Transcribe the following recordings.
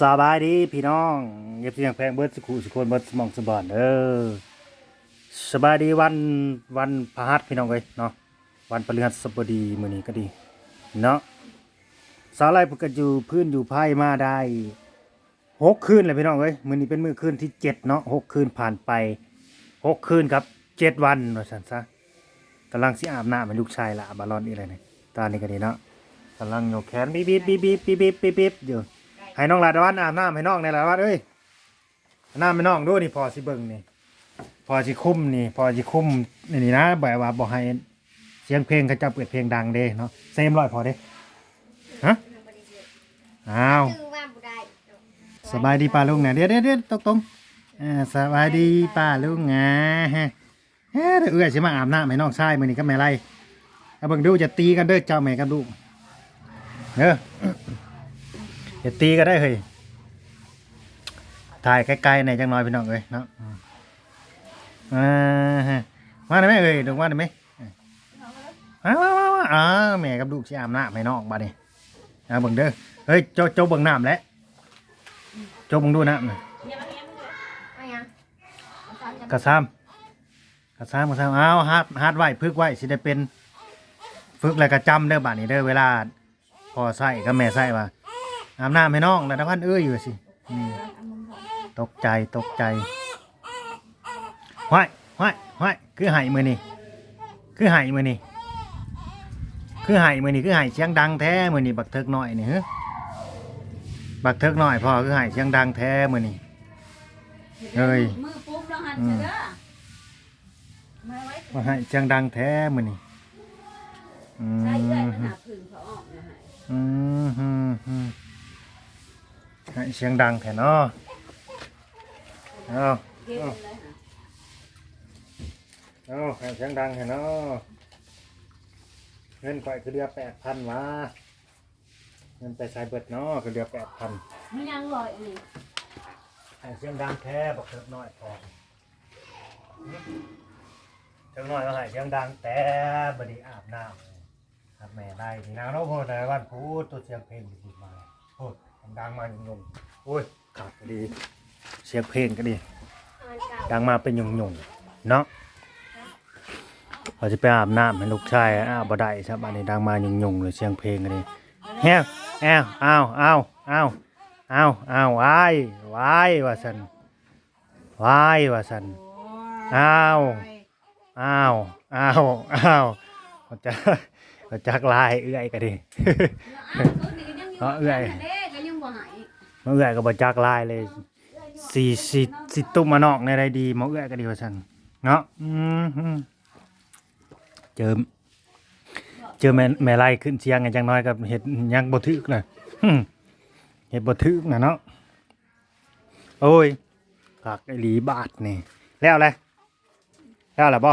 สบายดีพี่น้องเย็บเสียงแพงเบิร์ดสุขุสุคนเบิร์ดสมองสบอนเออสบายดีวันวันพหัสพี่น้องเลยเนาะวันปริหัสบดีมือนี้ก็ดีเนาะสาไลพกอยู่พื้นอยู่ไพ่มาได้หกคืนเลยพี่น้องเลยมือนี้เป็นมือคืนที่เจ็ดเนาะหกคืนผ่านไปหกคืนครับเจ็ดวันเนาฉันซะกำลังสิอาบน้ำมันลูกชายละบาลอนอีอะไรเนี่ยตานี่ก็ดีเนาะกำลังโยแขนบีบบีบบีบบีบบีบบีบอยู่ ให้น้องลาดวันอาบน้ำให้น้องในลาดวันเอ้ยน้ำให้น้องด้วยนี่พอสิเบิ่งนี่พอสิคุ้มนี่พอสิคุ้มนี่นี่นะแบบว่าบอกให้เสียงเพลงเขาจะเปิดเพลงดังเด้เนาะเซมร้อยพอเด้ฮะอ้าวสบายดีป้าลุงนะเดี๋ยวเดี๋ยวเดี๋ยวตกตรงอ่าสบายดีป้าลุงนะฮะเฮ้เอื้อยสิมาอาบน้ำให้น้องชายมือนี้ก็แม่ไรเอาเบิ่งดูจะตีกันเด้อเจ้าแม่กับลูกเด้อ อย่าตีก็ได้เฮ้ยถ่ายไกลๆหน่อยจังน้อยพี่น้องเอ้ยเนาะอืมอ่าฮะมาได้ไหมเอ้ยดูมาได้ไหมมามามามาอ่าแม่กับลูกสิอาบน้ำให้น้องบัดนี้เอาเบิ่งเด้อเฮ้ยโจโจเบิ่งน้ำแล้วโจเบิ่งดูน้ำน่ะไม่ยังกระซ้ำกระซ้ำกระซ้ำเอาฮัดฮัดไว้พึกไว้สิได้เป็นฝึกแล้วก็จำเด้อบัดนี้เด้อเวลาพ่อใส่กับแม่ใส่ว่า อาบน้ำให้น้องแล้วนพันเอ้ยอยู่สิอืมตกใจตกใจห้อยห้อยห้อยคือไห้มือนี่คือไห้มือนี่คือไห้มือนี่คือไห้เสียงดังแท้มือนี่บักเทิกหน่อยนี่ฮะบักเทิกหน่อยพอคือไห้เสียงดังแท้มือนี่เอ้ยมือปุ๊บแล้วหันเด้อมาไว้ว่าไห้เสียงดังแท้มือนี่อืม เสียงดังแท้เนาะเอาเก็บเลยค่ะเอาไห้เสียงดังแท้เนาะเงินข่อยคือเดือแปดพันวะเงินไปใส่เบิดเนาะคือเดือแปดพันไม่ยังลอยอันนี้เสียงดังแท้บอกเถิดน้อยพอเถิดน้อยก็ให้เสียงดังแต่บไดีอาบน้ำอาบแม่ได้ทีนางโน้โพดแต่วันพูดตัวเสียงเพลงดีมาโอ้ย ดังมาหยุ่งๆโอ้ยขาดก็ดี เสียงเพลงก็ดีมันเก่าดังมาเป็นหยุ่งๆเนาะเราจะไปอาบน้ำให้ลูกชายอาบบ่ได้ครับอันนี้ดังมาหยุ่งๆเลยเสียงเพลงกันนี่แฮวแอวอ้าวอ้าวอ้าวอ้าวอ้าววายวายว่าสันวายว่าสันอ้าวอ้าวอ้าวอ้าวเขาจะเขาจักลายเอื้อยกันดิอ้าวตัวนี้ก็ยังอยู่เอาเอื้อยเด้ก็ยังบ่หาย มาเอื้อยก็บ่จักลายเลยสี่สิสิตุ้มมานอกในใดดีมาเอื้อยก็ดีว่าสันเนาะอืมอืมเจอเจอแม่แม่ไล่ขึ้นเชียงกันจังน้อยกับเห็ดหยังบ่ถึกน่ะหึเห็ดบ่ถึกน่ะเนาะโอ้ยผักไอหลีบาทนี่แล้วเลยแล้วล่ะบ่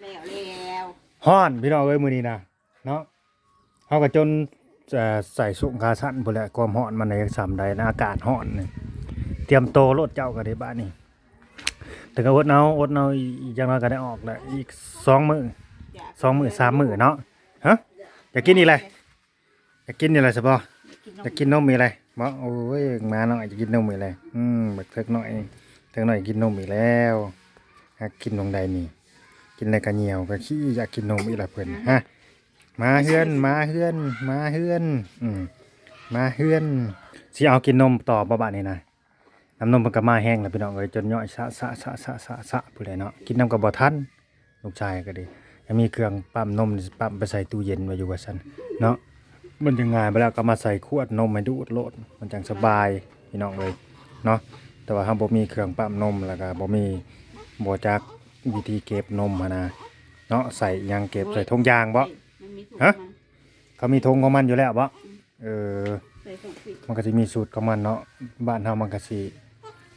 แล้วแล้วฮ้อนพี่น้องเอ้ยมื้อนี้นะเนาะเฮาก็จน เอ่อใส่สุงคาสั้นพุ่นแหละความร้อนมันในสามใดนะอากาศร้อนนี่เตรียมโตรถเจ้าก็ได้บ้านนี่แต่ก็อดเอาอดเอาอีกจังน้อยก็ได้ออกแหละอีกสองมื้อสองมื้อสามมื้อเนาะฮะอยากกินอีอะไรอยากกินอีอะไรซะบ่อยากกินนมมีอะไรบ่โอ้ยมาหน้อยจะกินนมมีอะไรอืมบักเทิกหน่อยเทิกหน่อยกินนมอีกแล้วหากินตรงใดนี่กินอะไรกันเหนียวก็ขี้อยากกินนมอีกละเพิ่นฮะ มาเฮือน มาเฮือน มาเฮือน อืมมาเฮือนสิเอากินนมต่อบ่บาดนี่นะน้ำนมมันก็มาแห้งแล้วพี่น้องเอ้ยจนย่อยสะสะสะสะสะสะผู้ใดเนาะกินน้ำก็บ่ทันลูกชายก็ดียังมีเครื่องปั๊มนมปั๊มไปใส่ตู้เย็นไว้อยู่ว่าซั่นเนาะมันจะง่ายไปแล้วก็มาใส่ขวดนมให้ดูดโลดมันจังสบายพี่น้องเอ้ยเนาะแต่ว่าเฮาบ่มีเครื่องปั๊มนมแล้วก็บ่มีบ่จักวิธีเก็บนมหันนะเนาะใส่ยังเก็บใส่ถุงยางบ่ มันมีถุงฮะ มันเขามีถุงของมันอยู่แล้วบ่เออ ใส่ถุงปิดมันก็จะมีสูตรของมันเนาะ บ้านเฮามันก็สิ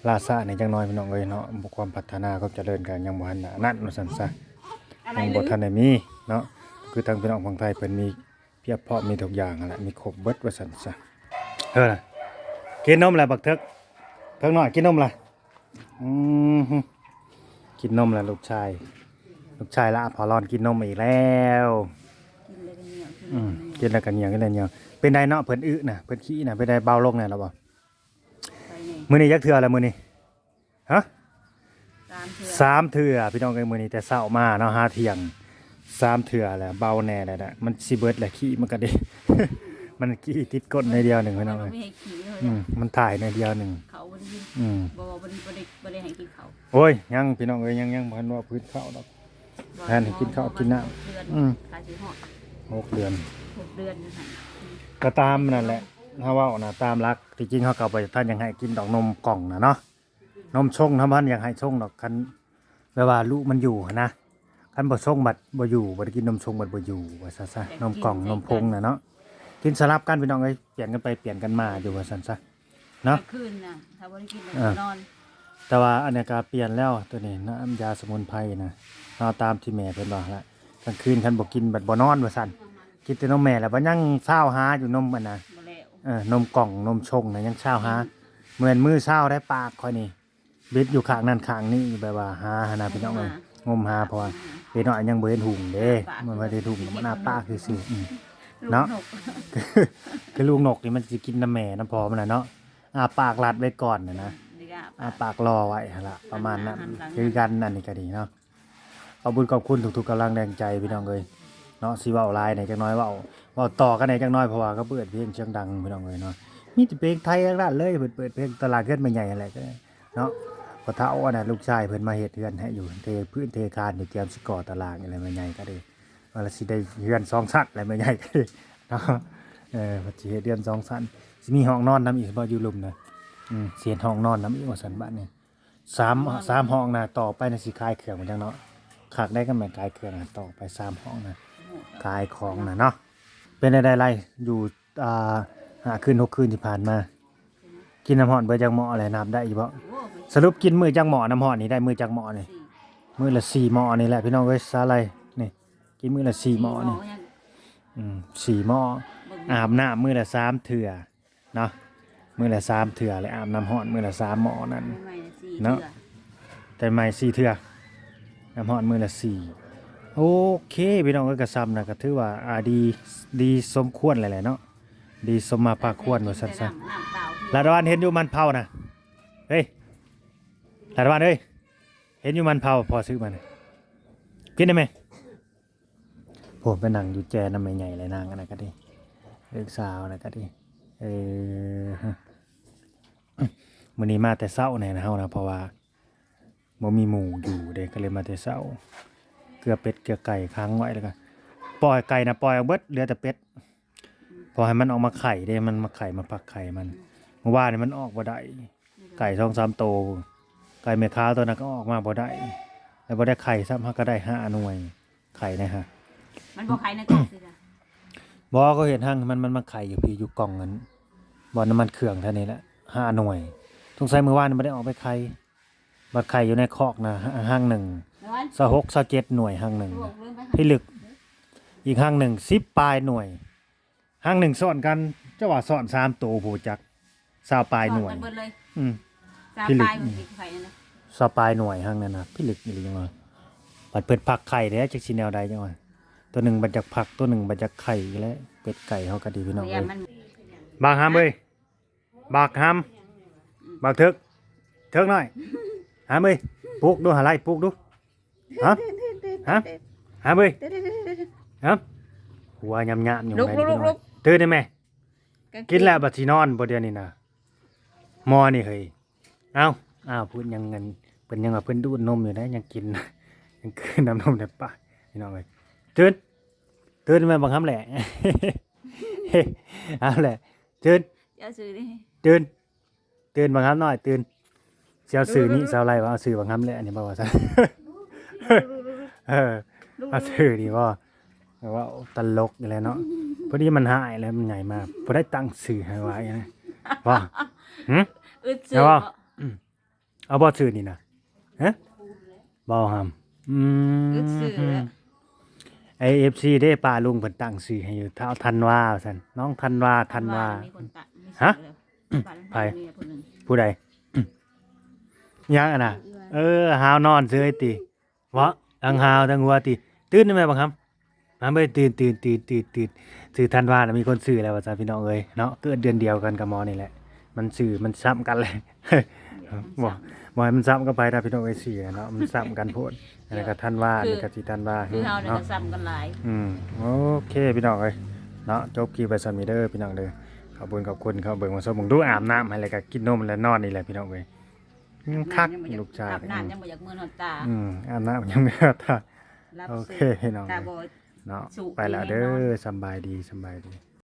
ลาซาในจังน้อยพี่น้องเอ้ยเนาะความพัฒนาความเจริญกันยังบ่ทันน่ะนั่นว่าซั่นซะ อะไรยังหรืบ่อทันได้มีเนาะคือทางพี่น้องฝั่งไทยเพิ่นมีเพียบพร้อมมีทุกอย่างนั่นแหละมีครบเบิดว่าซั่นซะเออน่ะกินนมแล้วบักเถิกเถิกน้อยกินนมล่ะอืมฮึกินนมแล้วลูกชาย ลูกชายละพอรอนกินนมอีกแล้ว อืมกินแล้วกันเหนียวกินแล้วเหนียวเป็นไดเนาะเพิ่นอึน่ะเพิ่นขี้น่ะเป็นไดเบาลงน่แล้วบ่มื้อนี้ยักเทื่อแล้วมื้อนี้ฮะตามเถื่อพี่น้องเอ้ยมื้อนี้แต่เช้ามาเนาะหาเที่ยงสามเทื่อแหล้วเบาแน่แล้วนะมันสิเบิดแหละขี้มันก็ได้มันขี้ติดก้นในเดียวหนึ่งพี่น้องเลยมันถ่ายในเดียวหนึ่งเขาบ่ได้ยินอืมบ่บ่บ่ได้บ่ได้ให้กินเขาโอ้ยยังพี่น้องเอ้ยยังยังบ่ทันว่าพื้นข้าดอกแทนให้กินข้าวกินน้ำอืมกาสิฮอด หกเดือน หกเดือนนะฮะก็ตามนั่นแหละถ้าเว่านะตามรักที่จริงเขาก็ไปท่านยังให้กินดอกนมกล่องนะเนาะนมชงทำพันยังให้ชงดอกคันแปลว่าลูกมันอยู่หั้นนะคันบ่ชงบัดบ่อยู่บ่ได้กินนมชงบัดบ่อยู่ว่าซะซะนมกล่องนมพงน่ะเนาะกินสลับกันพี่น้องเอ้ยเปลี่ยนกันไปเปลี่ยนกันมาอยู่ว่าซั่นซะ เนาะ กลางคืนน่ะถ้าบ่ได้กินอ่านอนแต่ว่าอันเนี้ยก็เปลี่ยนแล้วตัวนี้น้ำยาสมุนไพรนะเอาตามที่แม่เพิ่นบอกละ กลางคืนคันบ่กินบัดบ่นอนว่าซั่นกินแต่นมแม่แล้วบ่ยังเช้าหาอยู่นมอันน่ะบ่แล้วเออนมกล่องนมชงนะยังเช้าหาเหมือนมือเช้าได้ปากค่อยนี่บิดอยู่ข้างนั่นข้างนี้แบบว่าหาหานาพี่น้องเอ้ยงมหาเพราะว่าเด็กน้อยยังบ่เห็นหุงเด้มันบ่ได้หุงมันหน้าปากซื่อๆอืมลูกเนาะนกคือลูกนกนี่มันสิกินน้ำแม่น้ำพอมันน่ะเนาะอ้าปากรัดไว้ก่อนน่ะนะดีกว่าอ้าปากรอไว้หั่นล่ะประมาณนั้นหันหลังคือกันนั่นนี่ก็ดีเนาะ ขอบุญขอบคุณทุกๆกำลังแรงใจพี่น้องเอ้ยเนาะสิเว้าลายไหนจักหน้อยเว้าเว้าต่อกันไหนจักหน้อยเพราะว่าก็เปิดเพลงเสียงดังพี่น้องเอ้ยเนาะมีแต่เพลงไทยทั้งนั้นเลยเปิดเปิดเพลงตลาดเกินมาใหญ่อะไรก็เนาะพอเท่าอันน่ะลูกชายเพิ่นมาเฮ็ดเฮือนให้อยู่เทพื้นเทคานอยู่เตรียมสิก่อตารางอะไรไมาใหญ่ก็ได้ว่าละสิได้เฮือนสองชั้นอะไรไมาใหญ่ก็ได้เนาะเออว่าสิเฮ็ดเฮือนสองชั้นสิมีห้องนอนนํอีกบ่อยู่ลุมนะอืมเสียนห้องนอนนํอีกว่าซั่นบ้านนี่สามสามห้องน่ะต่อไปน่ะสิขายเครื่องมันจังเนาะ ขากได้ก็แม่นขายเครื่องนะต่อไปสามห้องนะขายของนะเนาะเป็นอะไรไรอยู่อ่าหาคืนหกคืนที่ผ่านมา กินน้ำหอนเบอร์จังหมออะไรนับได้อยู่บ่สรุปกินมือจังหมอน้ำหอนนี่ได้มือจังหมอนี่มือละสี่หมอนี่แหละพี่น้องเอ้ยซาอะไรนี่กินมือละสี่หมอนี่อืมสี่หมออาบน้ำมือละสามเถื่อเนาะมือละสามเถื่อเลยอาบน้ำหอนมือละสามหมอนั่นเนาะแต่ไม่สี่เถื่อ น้ำหอนมือละสี่โอเคพี่น้องก็กระซำนะก็ถือว่าอ่าดีดีสมควรหลายๆเนาะดีสมมาภาควรว่าสั้นน้ำน้าๆลาดวันเห็นอยู่มันเผานะเฮ้ยลาดวันเฮ้ยเห็นอยู่มันเผาพอซื้อมานะกินได้ไหมผมไปนั่งอยู่แจน้ำใหญ่เลยนางกันนะก็ดีเล็กสาวนะก็ดีเออมื้อนี้มาแต่เช้าแน่นะเฮานะเพราะว่า บ่มีหมูอยู่เด็กก็เลยมาแต่เช้าเกลือเป็ดเกลือไก่ค้างไว้แล้วก็ปล่อยไก่นะปล่อยเอาเบิดเหลือแต่เป็ดพอให้มันออกมาไข่เด้มันมาไข่มาปักไข่มันเมื่อวานนี่มันออกบ่ได้ไก่สองสามโตวไก่แม่ค้าตัวนั้นก็ออกมาบ่ได้แล้วบ่ได้ไข่ซ้ำฮะก็ได้ห้าหน่วยไข่นะฮะมันบอกใครในกล่องสิจ้ะบ่ก็เห็นหั่งมันมันมาไข่อยู่พี่อยู่กล่องนั้นบ่น้ำมันเครื่องเท่านี้แหละห้าหน่วยสงสัยเมื่อวานนี่บ่ได้ออกไปไข่ บัดไข่อยู่ในคอกนะห้างหนึ่งเมื่อวานสะหกสะเจ็ดหน่วยห้างหนึ่งลวนะกเรื่องไปพี่ลึก อีกห้างหนึ่งสิบปลายหน่วยห้างหนึ่งสอนกันเจ้าว่าสอนสามตัวผู้จักสาวปลายหน่วยเบิดเลยอืมสามพี่ลึกปลายมันติดไข่นั่นนะสาวปลายหน่วยห้างนั้นนะพี่ลึกนี่จังว่าปัดเปิดผักไข่เด้จักสิแนวใดจังว่าตัวหนึ่งบัดจากผักตัวหนึ่งบัดจากไข่และเป็ดไก่เขาก็ดีพี่น้องพเลยยายามมันบางหามเอ้ยบากหามบากเถิกเถิกหน่อย หามเอ้ยปลูกดูหาไรปลูกดูฮะฮะหามเอ้ยฮะหัวยำยำอยู่ลุกไหนลุกลุกลุกตื่นได้ไหมกินแล้วบัดสินอนบ่เดี๋ยวนี้นะหมอนี่เฮ้ยเอ้าอ้าวพูดยังเงินเพิ่นยังว่าเพิ่นดูดนมอยู่นะยังกินยังคืนน้ำนมในปากพี่น้องเอ้ยตื่นตื่นมาบังคับแหละเอาแหละตื่นอย่าซื้อดิตื่นตื่นบังคับหน่อยตื่น เสียวสื่อนี่เสียวอะไรวะเอาสื่อบังคับแหละอันนี้บ่ว่าซะเออลุกเอาสื่อดีว่าแบบว่าตลกอะไรเนาะพอดีมันหายแล้วมันใหญ่มากพอได้ตั้งสื่อให้ไว้นะว่าหึอึดซื้เอาอวะเอาบอสื่อนี่นะฮะบอหามอืมอึดซื้อไอเอฟซีได้ปลาลุงเพิ่นตั้งสื่อให้อยู่เท่าทันวาสันน้องทันวาทันวามีคนตัดมีฮะซื้อแล้วไปมีคนหนึ่งผู้ใด ยังอะนะเออหาวนอนเสื้อไอ้ติวะทั้งหาวทั้งหัวติตื่นได้ไหมบังครับมาเบ่ตื่นตื่นตื่นตื่นตื่นสื่อทันวานะมีคนสื่อแล้วว่าซะพี่น้องเอ้ยเนาะเกิดเดือนเดียวกันกับหมอนี่แหละ มันสื่อมันซ้ำกันเลยบ่บ่ให้มันซ้ำกันไปนะพี่น้องเอ้ยสี่เนาะมันซ้ำกันโพดอันนี้ก็ท่านว่าอันนี้ก็สิท่านว่าคือเฮาเนี่ยเนาะก็ซ้ำกันหลายอืมโอเคพี่น้องเอ้ยเนาะจบคลิปไปซันมีเด้อพี่น้องเด้อขอบคุณขอบคุณเขาเบิ่งมาสมมึงดูอาบน้ำให้แล้วก็กินนมแล้วนอนนี่แหละพี่น้องเอ้ย อืมคักยังบ่อยลูกชายอาบน้ำยังบ่อยากมือนอนตาอืมอาบน้ำยังไม่อาบท่ารับโอเคซื้อพี่น้องตาเอ้ยบอดเนาะสุขไปแล้วดีเด้แน่นออนสำบายดีสำบายดี